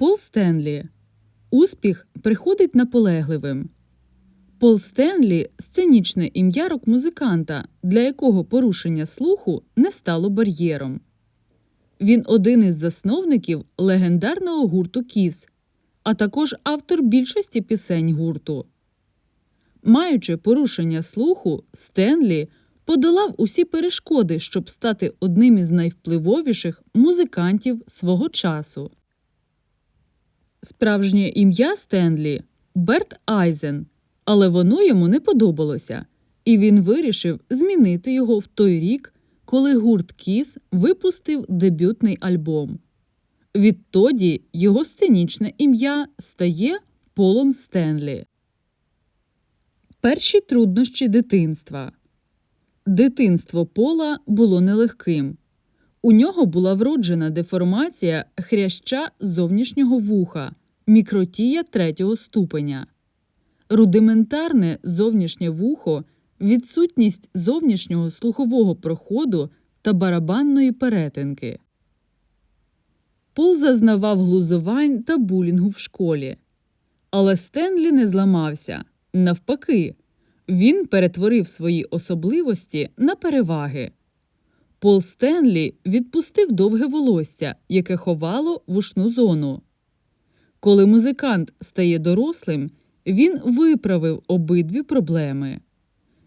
Пол Стенлі. Успіх приходить наполегливим. Пол Стенлі сценічне ім'я рок-музиканта, для якого порушення слуху не стало бар'єром. Він один із засновників легендарного гурту Кіс, а також автор більшості пісень гурту. Маючи порушення слуху, Стенлі подолав усі перешкоди, щоб стати одним із найвпливовіших музикантів свого часу. Справжнє ім'я Стенлі Берт Айзен, але воно йому не подобалося, і він вирішив змінити його в той рік, коли гурт Кіс випустив дебютний альбом. Відтоді його сценічне ім'я стає Полом Стенлі. Перші труднощі дитинства. Дитинство Пола було нелегким. У нього була вроджена деформація хряща зовнішнього вуха, мікротія третього ступеня. Рудиментарне зовнішнє вухо, відсутність зовнішнього слухового проходу та барабанної перетинки. Пол зазнавав глузувань та булінгу в школі. Але Стенлі не зламався. Навпаки, він перетворив свої особливості на переваги. Пол Стенлі відпустив довге волосся, яке ховало вушну зону. Коли музикант стає дорослим, він виправив обидві проблеми.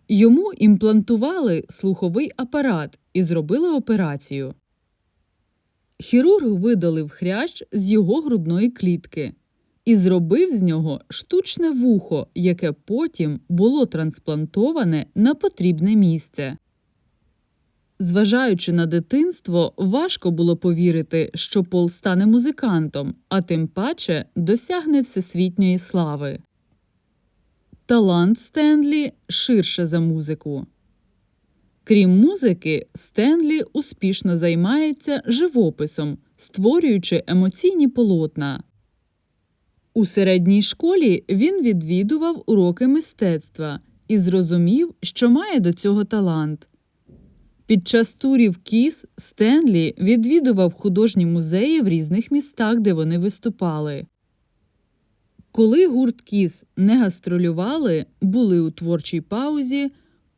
Йому імплантували слуховий апарат і зробили операцію. Хірург видалив хрящ з його грудної клітки і зробив з нього штучне вухо, яке потім було трансплантоване на потрібне місце. Зважаючи на дитинство, важко було повірити, що Пол стане музикантом, а тим паче досягне всесвітньої слави. Талант Стенлі ширше за музику. Крім музики, Стенлі успішно займається живописом, створюючи емоційні полотна. У середній школі він відвідував уроки мистецтва і зрозумів, що має до цього талант. Під час турів Кіс Стенлі відвідував художні музеї в різних містах, де вони виступали. Коли гурт Кіс не гастролювали, були у творчій паузі,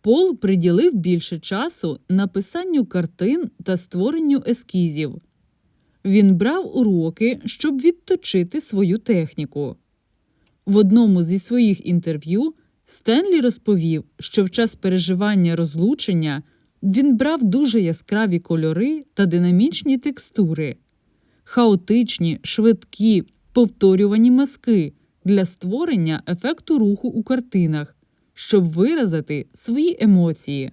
Пол приділив більше часу написанню картин та створенню ескізів. Він брав уроки, щоб відточити свою техніку. В одному зі своїх інтерв'ю Стенлі розповів, що в час переживання розлучення він брав дуже яскраві кольори та динамічні текстури, хаотичні, швидкі, повторювані мазки для створення ефекту руху у картинах, щоб виразити свої емоції.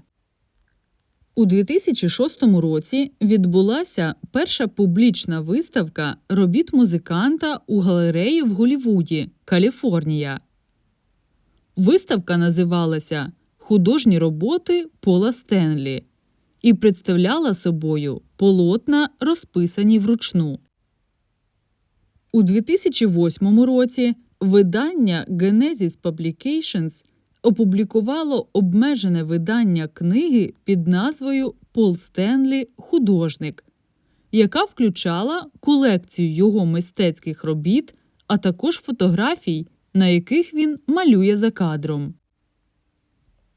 У 2006 році відбулася перша публічна виставка робіт музиканта у галереї в Голлівуді, Каліфорнія. Виставка називалася Художні роботи Пола Стенлі і представляла собою полотна, розписані вручну. У 2008 році видання Genesis Publications опублікувало обмежене видання книги під назвою Пол Стенлі Художник, яка включала колекцію його мистецьких робіт, а також фотографій, на яких він малює за кадром.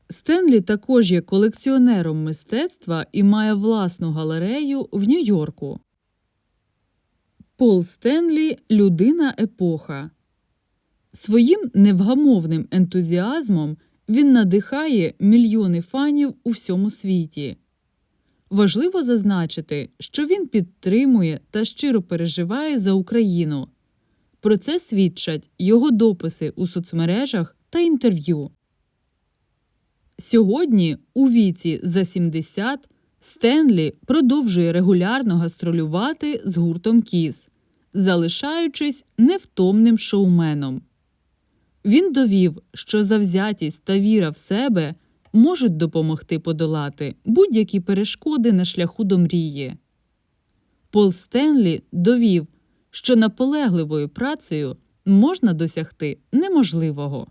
Стенлі також є колекціонером мистецтва і має власну галерею в Нью-Йорку. Пол Стенлі людина епоха. Своїм невгамовним ентузіазмом він надихає мільйони фанів у всьому світі. Важливо зазначити, що він підтримує та щиро переживає за Україну. Про це свідчать його дописи у соцмережах та інтерв'ю. Сьогодні, у віці за 70, Стенлі продовжує регулярно гастролювати з гуртом Кіс, залишаючись невтомним шоуменом. Він довів, що завзятість та віра в себе можуть допомогти подолати будь-які перешкоди на шляху до мрії. Пол Стенлі довів, що наполегливою працею можна досягти неможливого.